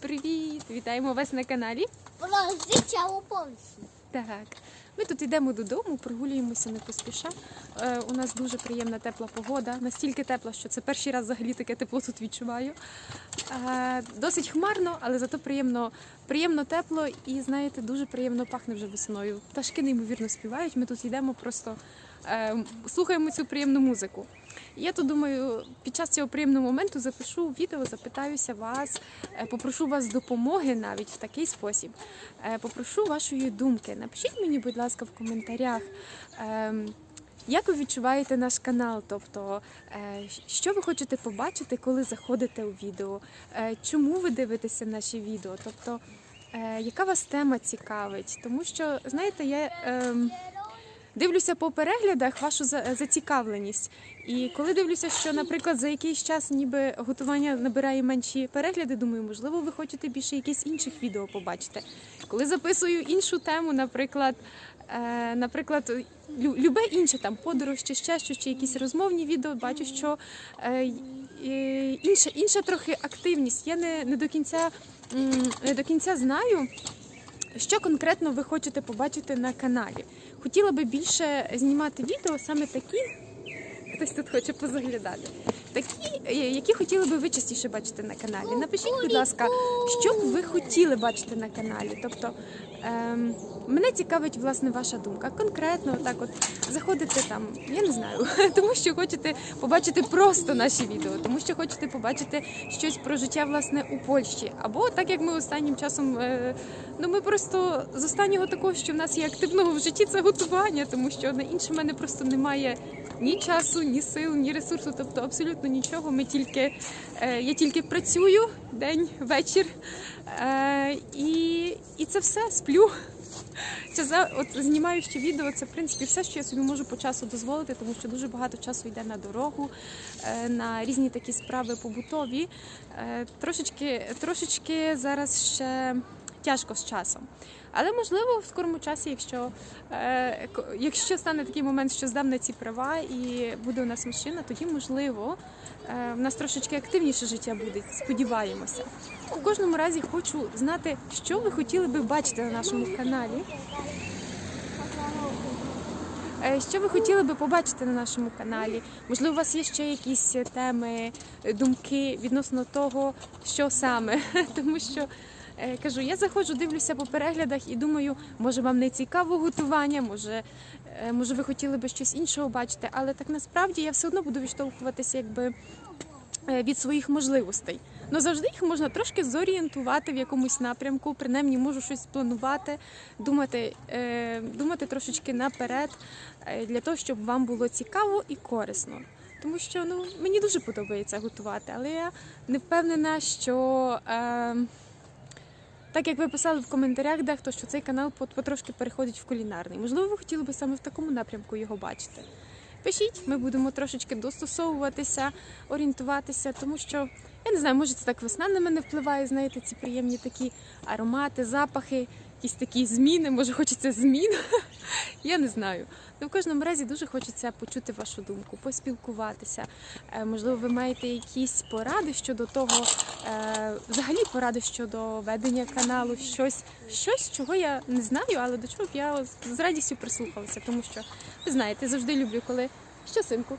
Привіт! Вітаємо вас на каналі. Життя у Польщі. Так, ми тут йдемо додому, прогулюємося не поспіша. Е, у нас дуже приємна тепла погода, настільки тепла, що це перший раз взагалі таке тепло тут відчуваю. Е, досить хмарно, але зато приємно, приємно тепло і знаєте, дуже приємно пахне вже весною. Пташки неймовірно співають. Ми тут йдемо, просто е, слухаємо цю приємну музику. Я тут думаю, під час цього приємного моменту запишу відео, запитаюся вас, е, попрошу вас допомоги навіть в такий спосіб. Е, Попрошу вашої думки. Напишіть мені, будь ласка, в коментарях. ем, Як ви відчуваєте наш канал? Тобто, е, що ви хочете побачити, коли заходите у відео? Е, Чому ви дивитеся наші відео? Тобто, е, яка вас тема цікавить? Тому що, знаєте, я ем, дивлюся по переглядах вашу зацікавленість. І коли дивлюся, що, наприклад, за якийсь час ніби готування набирає менші перегляди, думаю, можливо, ви хочете більше якихось інших відео побачити. Коли записую іншу тему, наприклад, наприклад, любе інше там подорож чи ще щось, чи якісь розмовні відео, бачу, що е, е, інша, інша трохи активність. Я не, не до кінця не до кінця знаю. Що конкретно ви хочете побачити на каналі? Хотіла би більше знімати відео саме такі, хтось тут хоче позаглядати. Такі, е, які хотіли би ви частіше бачити на каналі. Напишіть, будь ласка, що б ви хотіли бачити на каналі. Тобто ем, мене цікавить власне ваша думка. Конкретно, так от заходите там, я не знаю, тому що хочете побачити просто наші відео, тому що хочете побачити щось про життя власне у Польщі. Або так як ми останнім часом, е, ну ми просто з останнього такого, що в нас є активного в житті, це готування, тому що на інше в мене просто немає ні часу, ні сил, ні ресурсу, тобто абсолютно нічого. Ми тільки е, я тільки працюю день, вечір, е, і, і це все сплю. Це за от знімаю ще відео. Це в принципі все, що я собі можу по часу дозволити, тому що дуже багато часу йде на дорогу, е, на різні такі справи побутові. Трошечки, трошечки зараз ще тяжко з часом. Але можливо в скорому часі, якщо, е, якщо стане такий момент, що здам на ці права і буде у нас машина, тоді можливо е, в нас трошечки активніше життя буде. Сподіваємося. У кожному разі хочу знати, що ви хотіли би бачити на нашому каналі. Е, Що ви хотіли би побачити на нашому каналі? Можливо, у вас є ще якісь теми, думки відносно того, що саме. Тому що кажу, я заходжу, дивлюся по переглядах і думаю, може вам не цікаво готування, може, е, може ви хотіли би щось іншого бачити, але так насправді я все одно буду відштовхуватися якби е, від своїх можливостей. Ну завжди їх можна трошки зорієнтувати в якомусь напрямку, принаймні можу щось планувати, думати, е, думати трошечки наперед е, для того, щоб вам було цікаво і корисно. Тому що ну мені дуже подобається готувати, але я не впевнена, що е, так як ви писали в коментарях, дехто що цей канал потрошки переходить в кулінарний. Можливо, ви хотіли би саме в такому напрямку його бачити. Пишіть, ми будемо трошечки достосовуватися, орієнтуватися, тому що я не знаю, може це так весна на мене впливає, знаєте, ці приємні такі аромати, запахи, якісь такі зміни, може хочеться змін. Я не знаю. Ну, в кожному разі дуже хочеться почути вашу думку, поспілкуватися. Е, Можливо, ви маєте якісь поради щодо того, е, взагалі поради щодо ведення каналу, щось, щось, чого я не знаю, але до чого б я з радістю прислухалася, тому що ви знаєте, завжди люблю, коли що синку.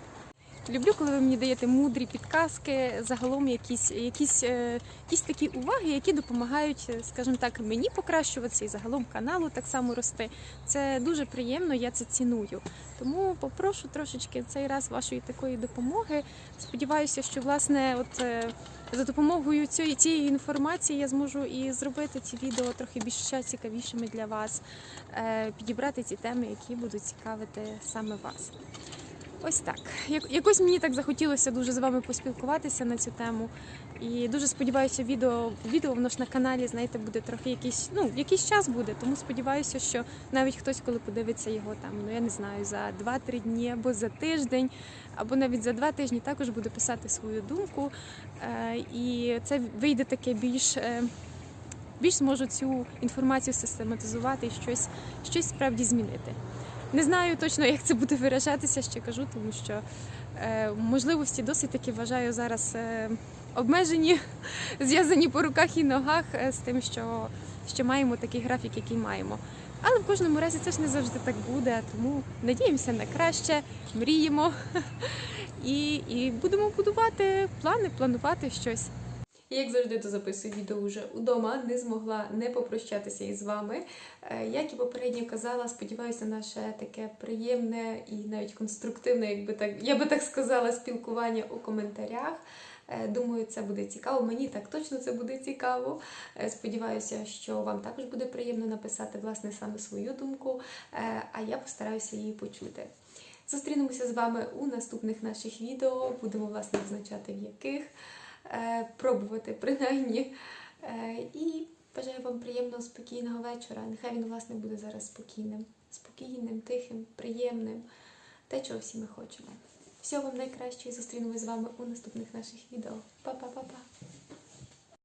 Люблю, коли ви мені даєте мудрі підказки, загалом якісь, якісь, е, якісь такі уваги, які допомагають, е, скажімо так, мені покращуватися і загалом каналу так само рости. Це дуже приємно, я це ціную. Тому попрошу трошечки цей раз вашої такої допомоги. Сподіваюся, що власне, от е, за допомогою цієї, цієї інформації я зможу і зробити ці відео трохи більш цікавішими для вас, підібрати ці теми, які будуть цікавити саме вас. Ось так. Якось мені так захотілося дуже з вами поспілкуватися на цю тему. І дуже сподіваюся, відео, відео воно ж на каналі, знаєте, буде трохи якийсь, ну, якийсь час буде. Тому сподіваюся, що навіть хтось, коли подивиться його там, ну я не знаю, за 2-3 дні або за тиждень, або навіть за два тижні також буде писати свою думку. Е, і це вийде таке більш. е, Більш зможу цю інформацію систематизувати і щось, щось справді змінити. Не знаю точно, як це буде виражатися, ще кажу, тому що е, можливості досить таки вважаю зараз е, обмежені, зв'язані по руках і ногах е, з тим, що, що маємо такий графік, який маємо. Але в кожному разі це ж не завжди так буде, тому надіємося на краще, мріємо і, і будемо будувати плани, планувати щось. І як завжди, то записую відео вже удома, не змогла не попрощатися із вами. Е, Як і попередньо казала, сподіваюся, наше таке приємне і навіть конструктивне, якби так, я би так сказала, спілкування у коментарях. Е, Думаю, це буде цікаво. Мені так точно це буде цікаво. Е, Сподіваюся, що вам також буде приємно написати власне саме свою думку, а я постараюся її почути. Зустрінемося з вами у наступних наших відео. Будемо власне визначати в яких, пробувати принаймні. Е, І бажаю вам приємного, спокійного вечора. Нехай він власне буде зараз спокійним, спокійним, тихим, приємним. Те, чого всі ми хочемо. Всього вам найкращого і зустрінемось з вами у наступних наших відео. Па-па-па-па!